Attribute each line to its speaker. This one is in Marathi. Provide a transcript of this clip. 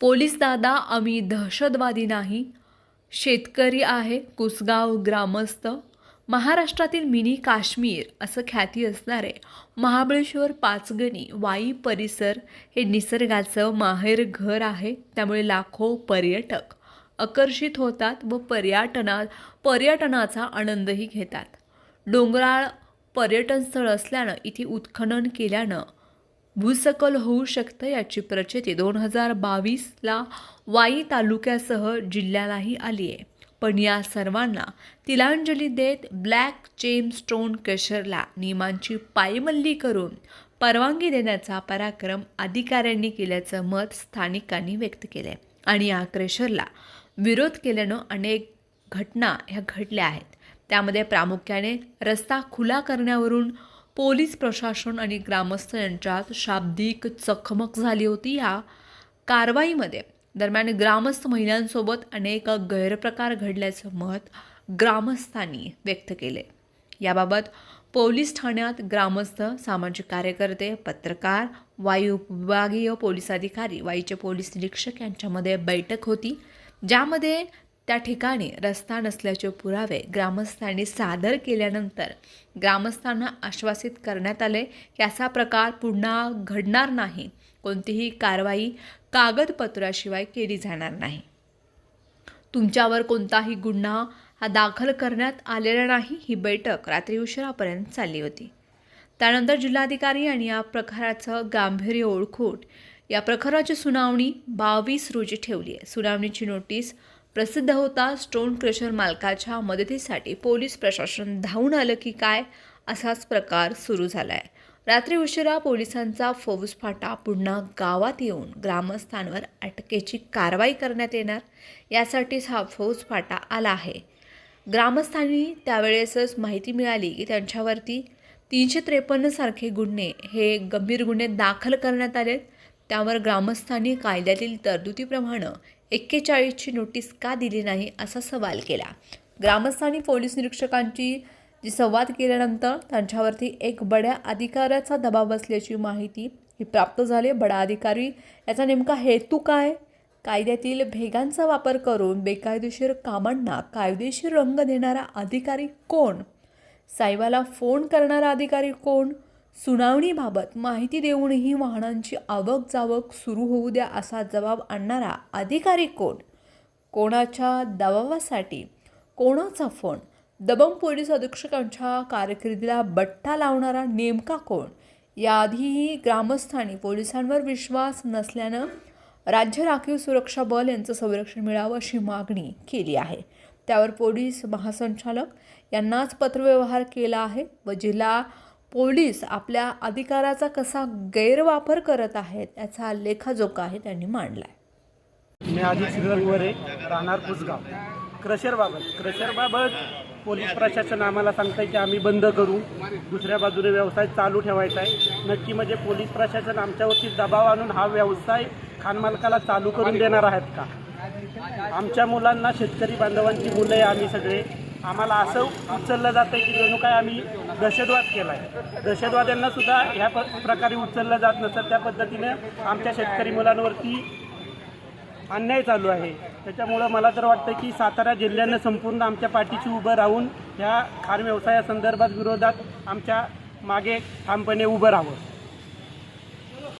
Speaker 1: पोलीस दादा आम्ही दहशतवादी नाही. शेतकरी आहे कुसगाव ग्रामस्थ. महाराष्ट्रातील मिनी काश्मीर असं ख्याती असणारे महाबळेश्वर पाचगणी वाई परिसर हे निसर्गाचं माहेर घर आहे. त्यामुळे लाखो पर्यटक आकर्षित होतात व पर्यटना पर्यटनाचा आनंदही घेतात. डोंगराळ पर्यटनस्थळ असल्यानं इथे उत्खनन केल्यानं भूसकल होऊ शकतं याची प्रचिती दोन हजार बावीसला वाई तालुक्यासह जिल्ह्यालाही आली आहे. पण या सर्वांना तिलांजली देत ब्लॅक चेम स्टोन क्रशरला नियमांची पायमल्ली करून परवानगी देण्याचा पराक्रम अधिकाऱ्यांनी केल्याचं मत स्थानिकांनी व्यक्त केलं आहे आणि या क्रेशरला विरोध केल्यानं अनेक घटना ह्या घडल्या आहेत. त्यामध्ये प्रामुख्याने रस्ता खुला करण्यावरून पोलीस प्रशासन आणि ग्रामस्थ यांच्यात शाब्दिक चकमक झाली होती. या कारवाईमध्ये दरम्यान ग्रामस्थ महिलांसोबत अनेक गैरप्रकार घडल्याचं मत ग्रामस्थांनी व्यक्त केले. याबाबत पोलीस ठाण्यात ग्रामस्थ सामाजिक कार्यकर्ते पत्रकार वायू विभागीय पोलीस अधिकारी वाईचे पोलीस निरीक्षक यांच्यामध्ये बैठक होती. ज्यामध्ये त्या ठिकाणी रस्ता नसल्याचे पुरावे ग्रामस्थांनी सादर केल्यानंतर ग्रामस्थांना आश्वासित करण्यात आले की असा प्रकार पुन्हा घडणार नाही. कोणतीही कारवाई कागदपत्राशिवाय केली जाणार नाही. तुमच्यावर कोणताही गुन्हा हा दाखल करण्यात आलेला नाही ही बैठक रात्री उशिरापर्यंत चालली होती. त्यानंतर जिल्हाधिकारी आणि या प्रकाराचं गांभीर्य ओळखून या प्रकाराची सुनावणी बावीस रोजी ठेवली आहे. सुनावणीची नोटीस प्रसिद्ध होता. स्टोन क्रशर मालकाच्या मदतीसाठी पोलीस प्रशासन धावून आलं की काय? असाच प्रकार सुरू झाला आहे रात्री उशिरा पोलिसांचा फौजफाटा पुन्हा गावात येऊन ग्रामस्थांवर अटकेची कारवाई करण्यात येणार. यासाठीच हा फौजफाटा आला आहे. ग्रामस्थांनी त्यावेळेसच माहिती मिळाली की त्यांच्यावरती तीनशे त्रेपन्नसारखे गुन्हे हे गंभीर गुन्हे दाखल करण्यात आलेत. त्यावर ग्रामस्थांनी कायद्यातील तरतुदीप्रमाणे एक्केचाळीसची नोटीस का दिली नाही असा सवाल केला. ग्रामस्थांनी पोलीस निरीक्षकांची जी संवाद केल्यानंतर त्यांच्यावरती एक बड्या अधिकाऱ्याचा दबाव असल्याची माहिती ही प्राप्त झाली. बडा अधिकारी याचा नेमका हेतू काय? कायद्यातील भेगांचा वापर करून बेकायदेशीर कामांना कायदेशीर रंग देणारा अधिकारी कोण? साहेबाला फोन करणारा अधिकारी कोण? सुनावणीबाबत माहिती देऊनही वाहनांची आवक जावक सुरू होऊ द्या असा जबाब आणणारा अधिकारी कोण? कोणाच्या दबावासाठी? कोणाचा फोन? दबंग पोलीस अधीक्षकांच्या कारकिर्दीला बट्टा लावणारा नेमका कोण? याआधीही ग्रामस्थांनी पोलिसांवर विश्वास नसल्यानं राज्य राखीव सुरक्षा बल यांचं संरक्षण मिळावं अशी मागणी केली आहे. त्यावर पोलीस महासंचालक यांनाच पत्रव्यवहार केला आहे व जिल्हा पोलीस आपल्या अधिकाराचा कसा गैरवापर करत आहेत याचा लेखाजोखा आहे त्यांनी मांडला आहे
Speaker 2: मी आधी श्रीरंगवरे राहणार कुसगाव क्रशरबाबत क्रशरबाबत पोलीस प्रशासन आम्हाला सांगतं की आम्ही बंद करू. दुसऱ्या बाजूने व्यवसाय चालू ठेवायचा आहे. नक्की म्हणजे पोलीस प्रशासन आमच्यावरती दबाव आणून हा व्यवसाय खानमालकाला चालू करून देणार आहेत का? आमच्या मुलांना शेतकरी बांधवांची मुलं आहे आम्ही सगळे. आम्हाला असं उचललं जातं की जणू काय आम्ही दहशतवाद केला आहे दहशतवाद्यांना सुद्धा ह्या प प्रकारे उचललं जात नसतं. त्या पद्धतीनं आमच्या शेतकरी मुलांवरती अन्याय चालू आहे. त्याच्यामुळं मला तर वाटतं की सातारा जिल्ह्यानं संपूर्ण आमच्या पाठीशी उभं राहून ह्या खार व्यवसायासंदर्भात विरोधात आमच्या मागे ठामपणे उभं राहावं.